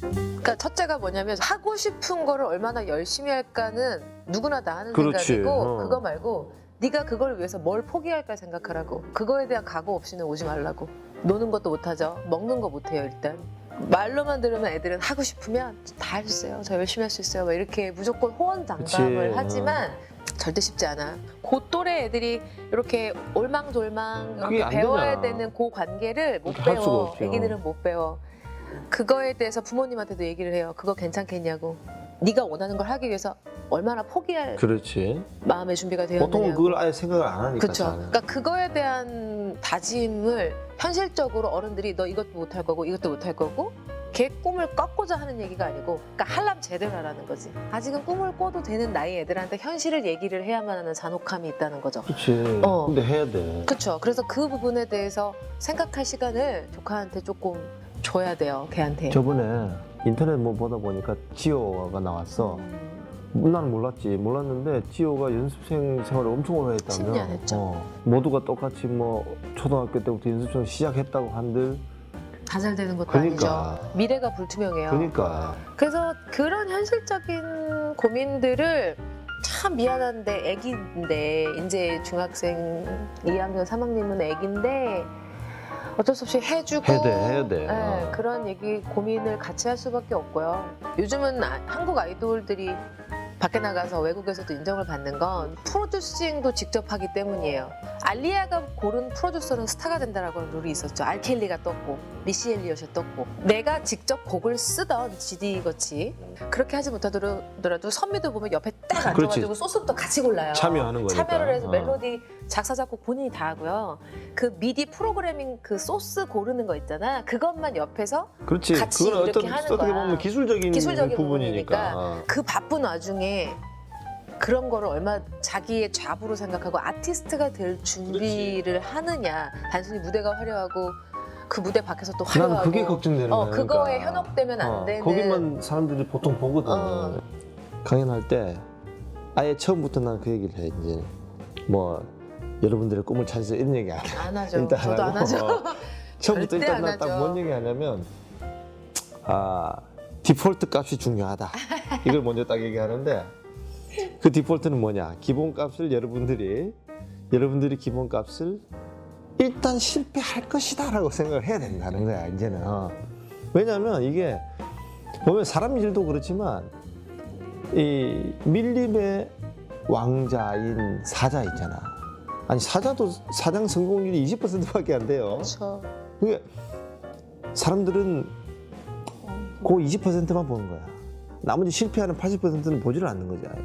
그러니까 첫째가 뭐냐면 하고 싶은 거를 얼마나 열심히 할까는 누구나 다 하는 그렇지. 생각이고 어. 그거 말고 네가 그걸 위해서 뭘 포기할까 생각하라고. 그거에 대한 각오 없이는 오지 말라고. 노는 것도 못하죠. 먹는 거 못해요 일단. 말로만 들으면 애들은 하고 싶으면 다 할 수 있어요. 저 열심히 할 수 있어요. 막 이렇게 무조건 호언장담을 그치. 하지만 절대 쉽지 않아 그 또래 애들이 이렇게 올망졸망 그게 이렇게 안 배워야 되잖아. 되는 그 관계를 못 그렇게 할 수가 배워 없죠. 애기들은 못 배워 그거에 대해서 부모님한테도 얘기를 해요. 그거 괜찮겠냐고. 네가 원하는 걸 하기 위해서 얼마나 포기할 그렇지. 마음의 준비가 보통은 되었느냐고. 그걸 아예 생각을 안 하니까. 그렇죠. 잘. 그러니까 그거에 대한 다짐을 현실적으로 어른들이 너 이것도 못할 거고 이것도 못할 거고 걔 꿈을 꺾고자 하는 얘기가 아니고 그러니까 하려면 제대로 하라는 거지. 아직은 꿈을 꿔도 되는 나이 애들한테 현실을 얘기를 해야만 하는 잔혹함이 있다는 거죠. 그렇지. 어. 근데 해야 돼. 그렇죠. 그래서 그 부분에 대해서 생각할 시간을 조카한테 조금 줘야 돼요. 걔한테. 저번에 인터넷 뭐 보다 보니까 지호가 나왔어. 음. 나는 몰랐지. 몰랐는데 지호가 연습생 생활을 엄청 오래 했다며. 10년 했죠. 어. 모두가 똑같이 뭐 초등학교 때부터 연습생 시작했다고 한들. 다잘 되는 것도 그러니까. 아니죠. 미래가 불투명해요. 그러니까. 그래서 그런 현실적인 고민들을 참 미안한데 애기인데 이제 중학생 2학년 3학년은 애기인데 어쩔 수 없이 해주고 해야 돼, 해야 돼. 네, 어. 그런 얘기 고민을 같이 할 수밖에 없고요. 요즘은 아- 한국 아이돌들이 밖에 나가서 외국에서도 인정을 받는 건 프로듀싱도 직접 하기 때문이에요. 알리아가 고른 프로듀서는 스타가 된다라고 하는 룰이 있었죠. 알켈리가 떴고 미시 엘리엇이 떴고 내가 직접 곡을 쓰던 GD 같이 그렇게 하지 못하더라도 선미도 보면 옆에 딱. 앉아가지고 소스부터 같이 골라요. 참여하는 거니까. 참여를 해서 어. 멜로디 작사 작곡 본인이 다 하고요. 그 미디 프로그래밍 그 소스 고르는 거 있잖아. 그것만 옆에서 그렇지. 같이 그건 이렇게 어떤, 하는 어떻게 거야. 보면 기술적인, 기술적인 부분이니까. 부분이니까. 그 바쁜 와중에 그런 거를 얼마 자기의 잡으로 생각하고 아티스트가 될 준비를 하느냐. 단순히 무대가 화려하고 그 무대 밖에서 또 화려하고. 난 그게 걱정되는 어, 거야. 그거에 그러니까. 현혹되면 안 어, 되는. 거기만 사람들이 보통 보거든. 어. 강연할 때 아예 처음부터 난 그 얘기를 해. 이제 뭐 여러분들의 꿈을 찾으세요 이런 얘기 안 해. 안 하죠. 일단 저도 안 하고. 하죠. 처음부터 절대 일단 안난딱 하죠. 뭔 얘기 하냐면 아 디폴트 값이 중요하다. 이걸 먼저 딱 얘기하는데 그 디폴트는 뭐냐? 기본 값을 여러분들이 여러분들이 기본 값을 일단 실패할 것이다라고 생각을 해야 된다는 거야 이제는. 왜냐하면 이게 보면 사람 일도 그렇지만 이 밀림의 왕자인 사자 있잖아. 아니 사자도 사장 성공률이 20%밖에 안 돼요. 그렇죠. 그게 사람들은 그 20%만 보는 거야. 나머지 실패하는 80%는 보지를 않는 거지. 아예.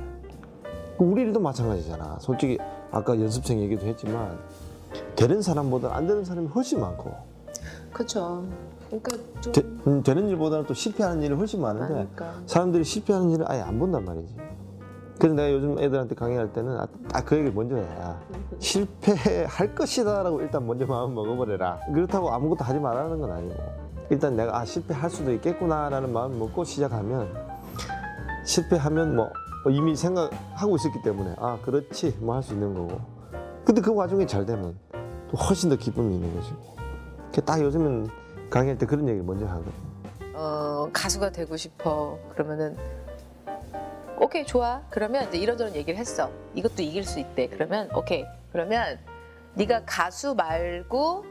그 우리 일도 마찬가지잖아. 솔직히 아까 연습생 얘기도 했지만 되는 사람보다 안 되는 사람이 훨씬 많고 그렇죠. 그러니까 좀 되, 음, 되는 일보다는 또 실패하는 일이 훨씬 많은데 많으니까. 사람들이 실패하는 일을 아예 안 본단 말이지. 그래서 내가 요즘 애들한테 강의할 때는 딱 그 얘기를 먼저 해. 야, 실패할 것이다라고 일단 먼저 마음 먹어버려라. 그렇다고 아무것도 하지 말라는 건 아니고 일단 내가 아 실패할 수도 있겠구나라는 마음 먹고 시작하면 실패하면 뭐 이미 생각하고 있었기 때문에 아 그렇지 뭐 할 수 있는 거고. 근데 그 와중에 잘 되면 또 훨씬 더 기쁨이 있는 거지. 그딱 요즘은 강의할 때 그런 얘기를 먼저 하거든. 어, 가수가 되고 싶어. 그러면은 오케이 좋아. 그러면 이제 이런저런 얘기를 했어. 이것도 이길 수 있대. 그러면 오케이. 그러면 네가 가수 말고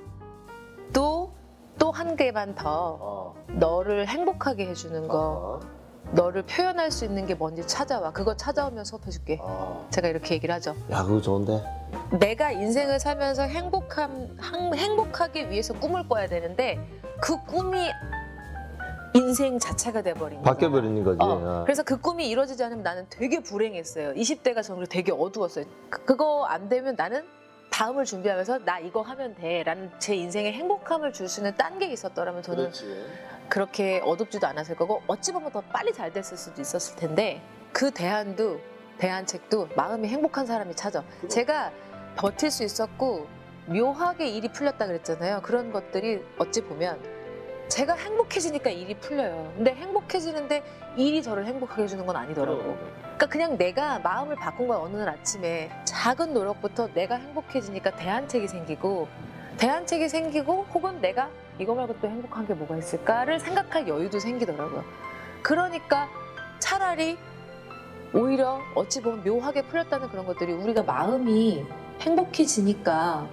또 또 한 개만 더 어. 너를 행복하게 해주는 거, 너를 표현할 수 있는 게 뭔지 찾아와. 그거 찾아오면 수업해줄게. 어. 제가 이렇게 얘기를 하죠. 야 그거 좋은데. 내가 인생을 살면서 행복함, 항- 행복하기 위해서 꿈을 꿔야 되는데 그 꿈이 인생 자체가 돼버린 거야. 바뀌어버리는 거지. 어, 어. 그래서 그 꿈이 이루어지지 않으면 나는 되게 불행했어요. 20대가 저는 되게 어두웠어요. 그, 그거 안 되면 나는 다음을 준비하면서 나 이거 하면 돼라는 제 인생에 행복함을 줄 수 있는 딴 게 있었더라면 저는 그렇게 어둡지도 않았을 거고 어찌 보면 더 빨리 잘 됐을 수도 있었을 텐데 그 대안도 대안책도 마음이 행복한 사람이 찾아. 제가 버틸 수 있었고 묘하게 일이 풀렸다 그랬잖아요. 그런 것들이 어찌 보면 제가 행복해지니까 일이 풀려요. 근데 행복해지는데 일이 저를 행복하게 해주는 건 아니더라고. 그러니까 그냥 내가 마음을 바꾼 거야 어느 날 아침에 작은 노력부터 내가 행복해지니까 대안책이 생기고 대안책이 생기고 혹은 내가 이거 말고 또 행복한 게 뭐가 있을까를 생각할 여유도 생기더라고요. 그러니까 차라리 오히려 어찌 보면 묘하게 풀렸다는 그런 것들이 우리가 마음이 행복해지니까